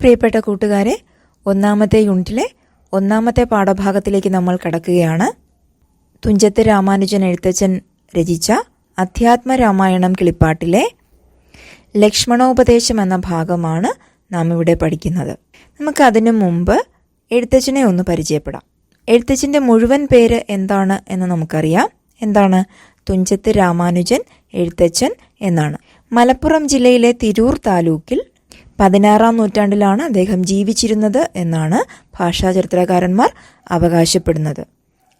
പ്രിയപ്പെട്ട കൂട്ടുകാരെ ഒന്നാമത്തെ യൂണിറ്റിലെ ഒന്നാമത്തെ പാഠഭാഗത്തിലേക്ക് നമ്മൾ കടക്കുകയാണ്. തുഞ്ചത്ത് രാമാനുജൻ എഴുത്തച്ഛൻ രചിച്ച അധ്യാത്മ രാമായണം കിളിപ്പാട്ടിലെ ലക്ഷ്മണോപദേശം എന്ന ഭാഗമാണ് നാം ഇവിടെ പഠിക്കുന്നത്. നമുക്ക് അതിനു മുമ്പ് എഴുത്തച്ഛനെ ഒന്ന് പരിചയപ്പെടാം. എഴുത്തച്ഛന്റെ മുഴുവൻ പേര് എന്താണ് എന്ന് നമുക്കറിയാം. എന്താണ്? തുഞ്ചത്ത് രാമാനുജൻ എഴുത്തച്ഛൻ എന്നാണ്. മലപ്പുറം ജില്ലയിലെ തിരൂർ താലൂക്കിൽ പതിനാറാം നൂറ്റാണ്ടിലാണ് അദ്ദേഹം ജീവിച്ചിരുന്നത് എന്നാണ് ഭാഷാചരിത്രകാരന്മാർ അവകാശപ്പെടുന്നത്.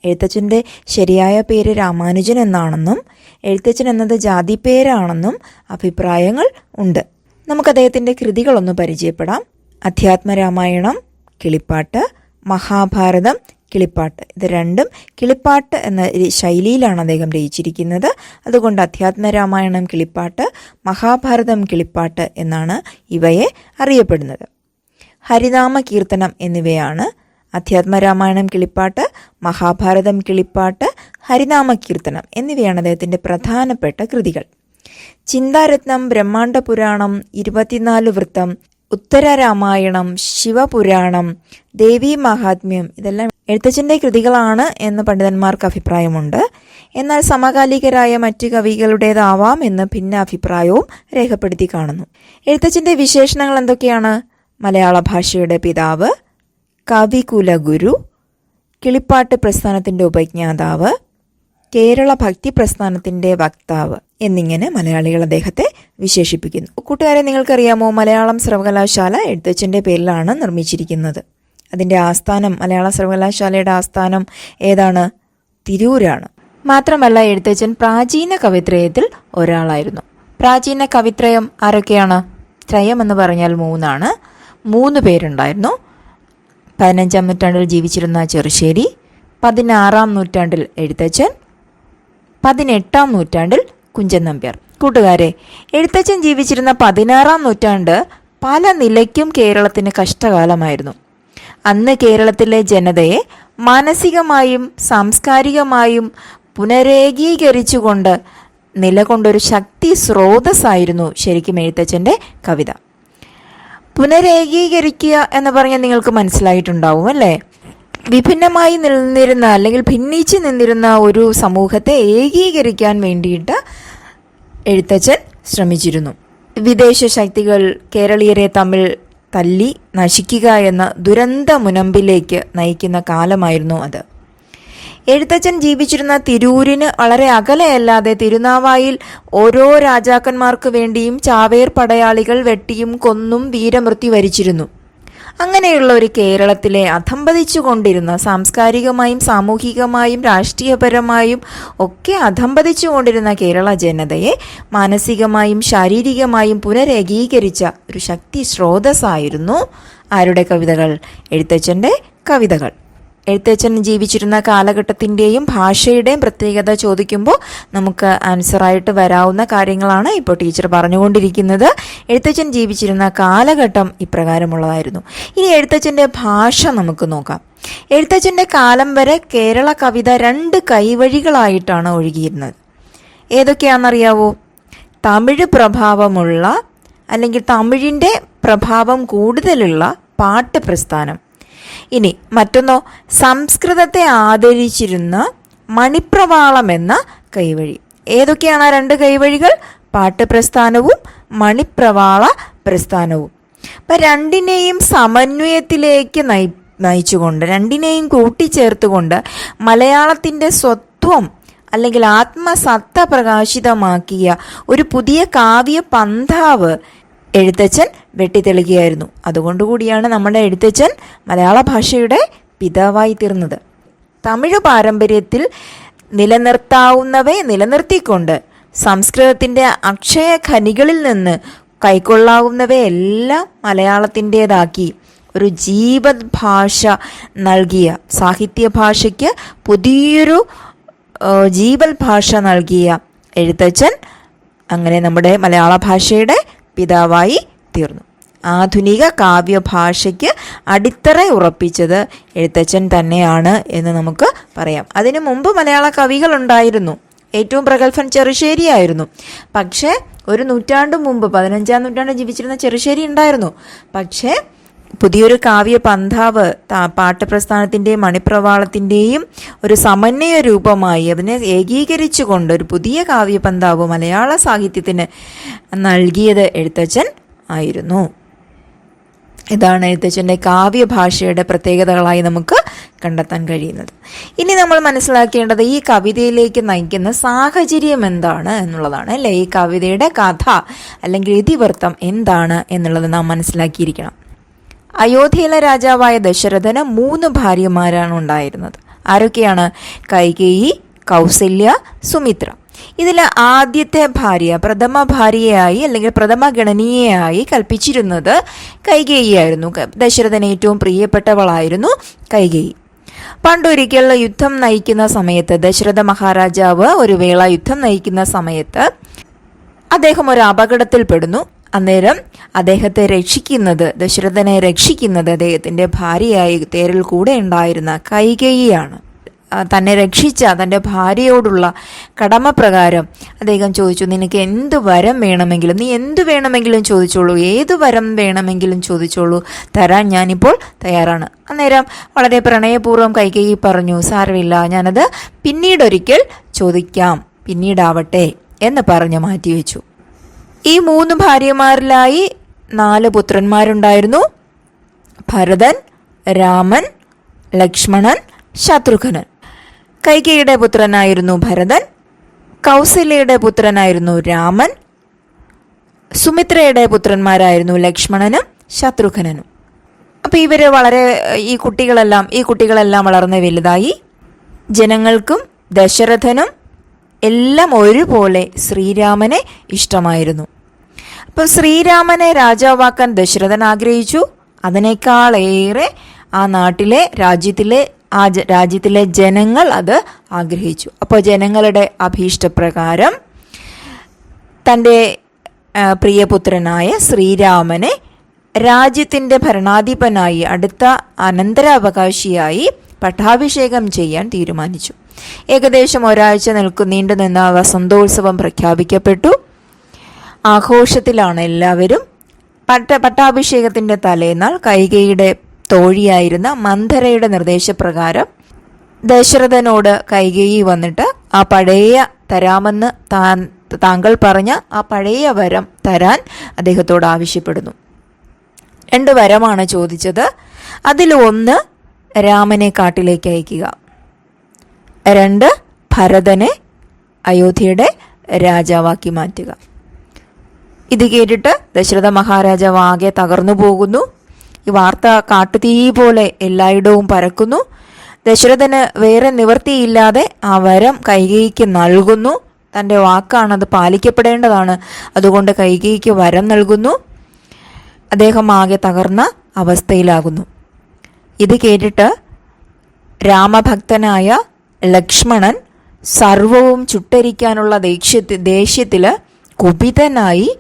എഴുത്തച്ഛന്റെ ശരിയായ പേര് രാമാനുജൻ എന്നാണെന്നും എഴുത്തച്ഛൻ എന്നത് ജാതി പേരാണെന്നും അഭിപ്രായങ്ങൾ ഉണ്ട്. നമുക്ക് അദ്ദേഹത്തിന്റെ കൃതികളൊന്ന് പരിചയപ്പെടാം. അധ്യാത്മരാമായണം കിളിപ്പാട്ട് മഹാഭാരതം കിളിപ്പാട്ട്. ഇത് രണ്ടും കിളിപ്പാട്ട് എന്ന ശൈലിയിലാണ് അദ്ദേഹം രചിച്ചിരിക്കുന്നത്. അതുകൊണ്ട് അധ്യാത്മ രാമായണം കിളിപ്പാട്ട് മഹാഭാരതം കിളിപ്പാട്ട് എന്നാണ് ഇവയെ അറിയപ്പെടുന്നത്. ഹരിനാമ കീർത്തനം എന്നിവയാണ് അധ്യാത്മരാമായണം കിളിപ്പാട്ട് മഹാഭാരതം കിളിപ്പാട്ട് ഹരിനാമ കീർത്തനം എന്നിവയാണ് അദ്ദേഹത്തിന്റെ പ്രധാനപ്പെട്ട കൃതികൾ. ചിന്താരത്നം ബ്രഹ്മാണ്ഡ പുരാണം ഇരുപത്തിനാല് വൃത്തം ഉത്തരരാമായണം ശിവപുരാണം ദേവീ മഹാത്മ്യം ഇതെല്ലാം എഴുത്തച്ഛന്റെ കൃതികളാണ് എന്ന് പണ്ഡിതന്മാർക്ക് അഭിപ്രായമുണ്ട്. എന്നാൽ സമകാലികരായ മറ്റ് കവികളുടേതാവാം എന്ന് ഭിന്ന അഭിപ്രായവും രേഖപ്പെടുത്തി കാണുന്നു. എഴുത്തച്ഛന്റെ വിശേഷണങ്ങൾ എന്തൊക്കെയാണ്? മലയാള ഭാഷയുടെ പിതാവ് കവികുലഗുരു കിളിപ്പാട്ട് പ്രസ്ഥാനത്തിന്റെ ഉപജ്ഞാതാവ് കേരള ഭക്തി പ്രസ്ഥാനത്തിന്റെ വക്താവ്. എന്നിങ്ങനെ മലയാളികൾ അദ്ദേഹത്തെ വിശേഷിപ്പിക്കുന്നു. കൂട്ടുകാരെ നിങ്ങൾക്കറിയാമോ മലയാളം സർവകലാശാല എഴുത്തച്ഛന്റെ പേരിലാണ് നിർമ്മിച്ചിരിക്കുന്നത്. അതിന്റെ ആസ്ഥാനം മലയാള സർവകലാശാലയുടെ ആസ്ഥാനം ഏതാണ്? തിരൂരാണ്. മാത്രമല്ല എഴുത്തച്ഛൻ പ്രാചീന കവിത്രയത്തിൽ ഒരാളായിരുന്നു. പ്രാചീന കവിത്രയം ആരൊക്കെയാണ്? ത്രയം എന്ന് പറഞ്ഞാൽ മൂന്നാണ്. മൂന്ന് പേരുണ്ടായിരുന്നു. പതിനഞ്ചാം നൂറ്റാണ്ടിൽ ജീവിച്ചിരുന്ന ചെറുശ്ശേരി പതിനാറാം നൂറ്റാണ്ടിൽ എഴുത്തച്ഛൻ പതിനെട്ടാം നൂറ്റാണ്ടിൽ കുഞ്ചൻ നമ്പ്യാർ. കൂട്ടുകാരെ എഴുത്തച്ഛൻ ജീവിച്ചിരുന്ന പതിനാറാം നൂറ്റാണ്ട് പല നിലയ്ക്കും കേരളത്തിന് കഷ്ടകാലമായിരുന്നു. അന്ന് കേരളത്തിലെ ജനതയെ മാനസികമായും സാംസ്കാരികമായും പുനരേകീകരിച്ചുകൊണ്ട് നിലകൊണ്ടൊരു ശക്തി സ്രോതസ്സായിരുന്നു ശരിക്കും എഴുത്തച്ഛന്റെ കവിത. പുനരേകീകരിക്കുക എന്ന് പറഞ്ഞാൽ നിങ്ങൾക്ക് മനസ്സിലായിട്ടുണ്ടാവും അല്ലേ? വിഭിന്നമായി നിന്നിരുന്ന അല്ലെങ്കിൽ ഭിന്നിച്ച് നിന്നിരുന്ന ഒരു സമൂഹത്തെ ഏകീകരിക്കാൻ വേണ്ടിയിട്ട് എഴുത്തച്ഛൻ ശ്രമിച്ചിരുന്നു. വിദേശ ശക്തികൾ കേരളീയരെ തമ്മിൽ തല്ലി നശിക്കുക എന്ന ദുരന്ത മുനമ്പിലേക്ക് നയിക്കുന്ന കാലമായിരുന്നു അത്. എഴുത്തച്ഛൻ ജീവിച്ചിരുന്ന തിരൂരിന് വളരെ അകലെയല്ലാതെ തിരുനാവായിൽ ഓരോ രാജാക്കന്മാർക്ക് വേണ്ടിയും ചാവേർ പടയാളികൾ വെട്ടിയും കൊന്നും വീരമൃത്യു വരിച്ചിരുന്നു. അങ്ങനെയുള്ള ഒരു കേരളത്തിലെ അധംപതിച്ചുകൊണ്ടിരുന്ന സാംസ്കാരികമായും സാമൂഹികമായും രാഷ്ട്രീയപരമായും ഒക്കെ അധംപതിച്ചുകൊണ്ടിരുന്ന കേരള ജനതയെ മാനസികമായും ശാരീരികമായും പുനരേകീകരിച്ച ഒരു ശക്തി സ്രോതസ്സായിരുന്നു ആരുടെ കവിതകൾ? എഴുത്തച്ഛന്റെ കവിതകൾ. എഴുത്തച്ഛൻ ജീവിച്ചിരുന്ന കാലഘട്ടത്തിന്റെയും ഭാഷയുടെയും പ്രത്യേകത ചോദിക്കുമ്പോൾ നമുക്ക് ആൻസറായിട്ട് വരാവുന്ന കാര്യങ്ങളാണ് ഇപ്പോൾ ടീച്ചർ പറഞ്ഞുകൊണ്ടിരിക്കുന്നത്. എഴുത്തച്ഛൻ ജീവിച്ചിരുന്ന കാലഘട്ടം ഇപ്രകാരമുള്ളതായിരുന്നു. ഇനി എഴുത്തച്ഛന്റെ ഭാഷ നമുക്ക് നോക്കാം. എഴുത്തച്ഛന്റെ കാലം വരെ കേരള കവിത രണ്ട് കൈവഴികളായിട്ടാണ് ഒഴുകിയിരുന്നത്. ഏതൊക്കെയാണെന്നറിയാവോ? തമിഴ് പ്രഭാവമുള്ള അല്ലെങ്കിൽ തമിഴിന്റെ പ്രഭാവം കൂടുതലുള്ള പാട്ട് പ്രസ്ഥാനം. ഇനി മറ്റൊന്നോ സംസ്കൃതത്തെ ആദരിച്ചിരുന്ന മണിപ്രവാളം എന്ന കൈവഴി. ഏതൊക്കെയാണ് ആ രണ്ട് കൈവഴികൾ? പാട്ട് പ്രസ്ഥാനവും മണിപ്രവാള പ്രസ്ഥാനവും. അപ്പം രണ്ടിനെയും സമന്വയത്തിലേക്ക് നയി നയിച്ചുകൊണ്ട് രണ്ടിനെയും കൂട്ടിച്ചേർത്തുകൊണ്ട് മലയാളത്തിന്റെ സ്വത്വം അല്ലെങ്കിൽ ആത്മസത്ത പ്രകാശിതമാക്കിയ ഒരു പുതിയ കാവ്യ പന്ഥാവ് എഴുത്തച്ഛൻ വെട്ടിത്തെളിക്കുകയായിരുന്നു. അതുകൊണ്ടുകൂടിയാണ് നമ്മുടെ എഴുത്തച്ഛൻ മലയാള ഭാഷയുടെ പിതാവായി തീർന്നത്. തമിഴ് പാരമ്പര്യത്തിൽ നിലനിർത്താവുന്നവയെ നിലനിർത്തിക്കൊണ്ട് സംസ്കൃതത്തിന്റെ അക്ഷയ ഖനികളിൽ നിന്ന് കൈക്കൊള്ളാവുന്നവയെല്ലാം മലയാളത്തിന്റേതാക്കി ഒരു ജീവത് ഭാഷ നൽകിയ സാഹിത്യ ഭാഷയ്ക്ക് പുതിയൊരു ജീവൽ ഭാഷ നൽകിയ എഴുത്തച്ഛൻ അങ്ങനെ നമ്മുടെ മലയാള ഭാഷയുടെ പിതാവായി തീർന്നു. ആധുനിക കാവ്യഭാഷയ്ക്ക് അടിത്തറ ഉറപ്പിച്ചത് എഴുത്തച്ഛൻ തന്നെയാണ് എന്ന് നമുക്ക് പറയാം. അതിനു മുമ്പ് മലയാള കവികളുണ്ടായിരുന്നു. ഏറ്റവും പ്രഗത്ഭൻ ചെറുശ്ശേരിയായിരുന്നു പക്ഷേ ഒരു നൂറ്റാണ്ട് മുമ്പ് പതിനഞ്ചാം നൂറ്റാണ്ട് ജീവിച്ചിരുന്ന ചെറുശ്ശേരി ഉണ്ടായിരുന്നു. പക്ഷേ പുതിയൊരു കാവ്യ പന്ഥാവ് പാട്ടപ്രസ്ഥാനത്തിന്റെയും മണിപ്രവാളത്തിന്റെയും ഒരു സമന്വയ രൂപമായി അതിനെ ഏകീകരിച്ചുകൊണ്ട് ഒരു പുതിയ കാവ്യ പന്ഥാവ് മലയാള സാഹിത്യത്തിന് നൽകിയത് എഴുത്തച്ഛൻ ആയിരുന്നു. ഇതാണ് എഴുത്തച്ഛന്റെ കാവ്യഭാഷയുടെ പ്രത്യേകതകളായി നമുക്ക് കണ്ടെത്താൻ കഴിയുന്നത്. ഇനി നമ്മൾ മനസ്സിലാക്കേണ്ടത് ഈ കവിതയിലേക്ക് നയിക്കുന്ന സാഹചര്യം എന്താണ് എന്നുള്ളതാണ് അല്ലേ? ഈ കവിതയുടെ കഥ അല്ലെങ്കിൽ ഇതിവൃത്തം എന്താണ് എന്നുള്ളത് നാം മനസ്സിലാക്കിയിരിക്കണം. അയോധ്യയിലെ രാജാവായ ദശരഥന് മൂന്ന് ഭാര്യമാരാണ് ഉണ്ടായിരുന്നത്. ആരൊക്കെയാണ്? കൈകേയി കൗസല്യ സുമിത്ര. ഇതിൽ ആദ്യത്തെ ഭാര്യ പ്രഥമ ഭാര്യയായി അല്ലെങ്കിൽ പ്രഥമ ഗണനീയയായി കൽപ്പിച്ചിരുന്നത് കൈകേയിയായിരുന്നു ദശരഥന് ഏറ്റവും പ്രിയപ്പെട്ടവളായിരുന്നു കൈകേയി. പണ്ടൊരിക്കൽ യുദ്ധം നയിക്കുന്ന സമയത്ത് ദശരഥ മഹാരാജാവ് ഒരു വേള യുദ്ധം നയിക്കുന്ന സമയത്ത് അദ്ദേഹം ഒരു അപകടത്തിൽപ്പെടുന്നു അന്നേരം അദ്ദേഹത്തെ രക്ഷിക്കുന്നത് ദശരഥനെ രക്ഷിക്കുന്നത് അദ്ദേഹത്തിന്റെ ഭാര്യയായി തേരിൽ കൂടെ ഉണ്ടായിരുന്ന കൈകേയിയാണ്. തന്നെ രക്ഷിച്ച തന്റെ ഭാര്യയോടുള്ള കടമപ്രകാരം അദ്ദേഹം ചോദിച്ചു നിനക്ക് എന്ത് വരം വേണമെങ്കിലും നീ എന്ത് വേണമെങ്കിലും ചോദിച്ചോളൂ ഏത് വരം വേണമെങ്കിലും ചോദിച്ചോളൂ തരാൻ ഞാനിപ്പോൾ തയ്യാറാണ്. അന്നേരം വളരെ പ്രണയപൂർവം കൈകൈ പറഞ്ഞു സാരമില്ല ഞാനത് പിന്നീടൊരിക്കൽ ചോദിക്കാം പിന്നീടാവട്ടെ എന്ന് പറഞ്ഞ് മാറ്റിവെച്ചു. ഈ മൂന്ന് ഭാര്യമാരിലായി നാല് പുത്രന്മാരുണ്ടായിരുന്നു. ഭരതൻ രാമൻ ലക്ഷ്മണൻ ശത്രുഘ്നൻ. കൈകേയിയുടെ പുത്രനായിരുന്നു ഭരതൻ കൗസല്യയുടെ പുത്രനായിരുന്നു രാമൻ സുമിത്രയുടെ പുത്രന്മാരായിരുന്നു ലക്ഷ്മണനും ശത്രുഘ്നനും. അപ്പോൾ ഇവർ വളരെ ഈ കുട്ടികളെല്ലാം ഈ കുട്ടികളെല്ലാം വളർന്ന് വലുതായി. ജനങ്ങൾക്കും ദശരഥനും എല്ലാം ഒരുപോലെ ശ്രീരാമനെ ഇഷ്ടമായിരുന്നു. അപ്പം ശ്രീരാമനെ രാജാവാക്കാൻ ദശരഥൻ ആഗ്രഹിച്ചു. അതിനേക്കാളേറെ ആ നാട്ടിലെ രാജ്യത്തിലെ ആ രാജ്യത്തിലെ ജനങ്ങൾ അത് ആഗ്രഹിച്ചു. അപ്പോൾ ജനങ്ങളുടെ അഭീഷ്ടപ്രകാരം തന്റെ പ്രിയപുത്രനായ ശ്രീരാമനെ രാജ്യത്തിന്റെ ഭരണാധിപനായി അടുത്ത അനന്തരാവകാശിയായി പട്ടാഭിഷേകം ചെയ്യാൻ തീരുമാനിച്ചു. ഏകദേശം ഒരാഴ്ച നിൽക്കു നീണ്ടു നിന്ന വസന്തോത്സവം പ്രഖ്യാപിക്കപ്പെട്ടു. ആഘോഷത്തിലാണ് എല്ലാവരും പട്ട പട്ടാഭിഷേകത്തിന്റെ തലേന്നാൾ കൈകയുടെ തോഴിയായിരുന്ന മന്ധരയുടെ നിർദ്ദേശപ്രകാരം ദശരഥനോട് കൈകേയി വന്നിട്ട് ആ പഴയ തരാമെന്ന് താൻ താങ്കൾ പറഞ്ഞ ആ പഴയ വരം തരാൻ അദ്ദേഹത്തോട് ആവശ്യപ്പെടുന്നു. രണ്ട് വരമാണ് ചോദിച്ചത്. അതിൽ ഒന്ന് രാമനെ കാട്ടിലേക്ക് അയക്കുക. രണ്ട് ഭരതനെ അയോധ്യയുടെ രാജാവാക്കി മാറ്റുക. ഇത് കേട്ടിട്ട് ദശരഥ മഹാരാജാവ് ആകെ തകർന്നു പോകുന്നു. വാർത്ത കാട്ടുതീ പോലെ എല്ലായിടവും പരക്കുന്നു. ദശരഥന് വേറെ നിവർത്തിയില്ലാതെ ആ വരം കൈകേയിക്ക് നൽകുന്നു. തന്റെ വാക്കാണ് അത് പാലിക്കപ്പെടേണ്ടതാണ്. അതുകൊണ്ട് കൈകേയിക്ക് വരം നൽകുന്നു. അദ്ദേഹം ആകെ തകർന്ന അവസ്ഥയിലാകുന്നു. ഇത് കേട്ടിട്ട് രാമഭക്തനായ ലക്ഷ്മണൻ സർവവും ചുട്ടരിക്കാനുള്ള ദേഷ്യത്തി ദേഷ്യത്തിൽ കുപിതനായി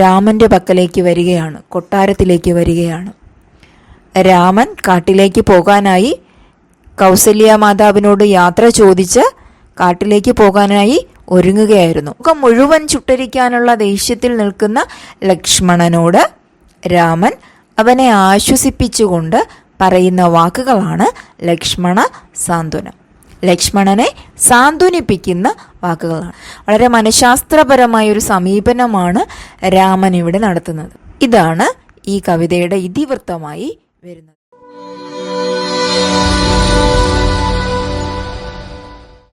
രാമന്റെ പക്കലേക്ക് വരികയാണ് കൊട്ടാരത്തിലേക്ക് വരികയാണ്. രാമൻ കാട്ടിലേക്ക് പോകാനായി കൗസല്യ മാതാവിനോട് യാത്ര ചോദിച്ച് കാട്ടിലേക്ക് പോകാനായി ഒരുങ്ങുകയായിരുന്നു. ഒക്കെ മുഴുവൻ ചുട്ടരിക്കാനുള്ള ദേഷ്യത്തിൽ നിൽക്കുന്ന ലക്ഷ്മണനോട് രാമൻ അവനെ ആശ്വസിപ്പിച്ചുകൊണ്ട് പറയുന്ന വാക്കുകളാണ് ലക്ഷ്മണ സാന്ത്വനം. ലക്ഷ്മണനെ സാന്ത്വനിപ്പിക്കുന്ന വാക്കുകളാണ്. വളരെ മനഃശാസ്ത്രപരമായ ഒരു സമീപനമാണ് രാമൻ ഇവിടെ നടത്തുന്നത്. ഇതാണ് ഈ കവിതയുടെ ഇതിവൃത്തമായി വരുന്നത്.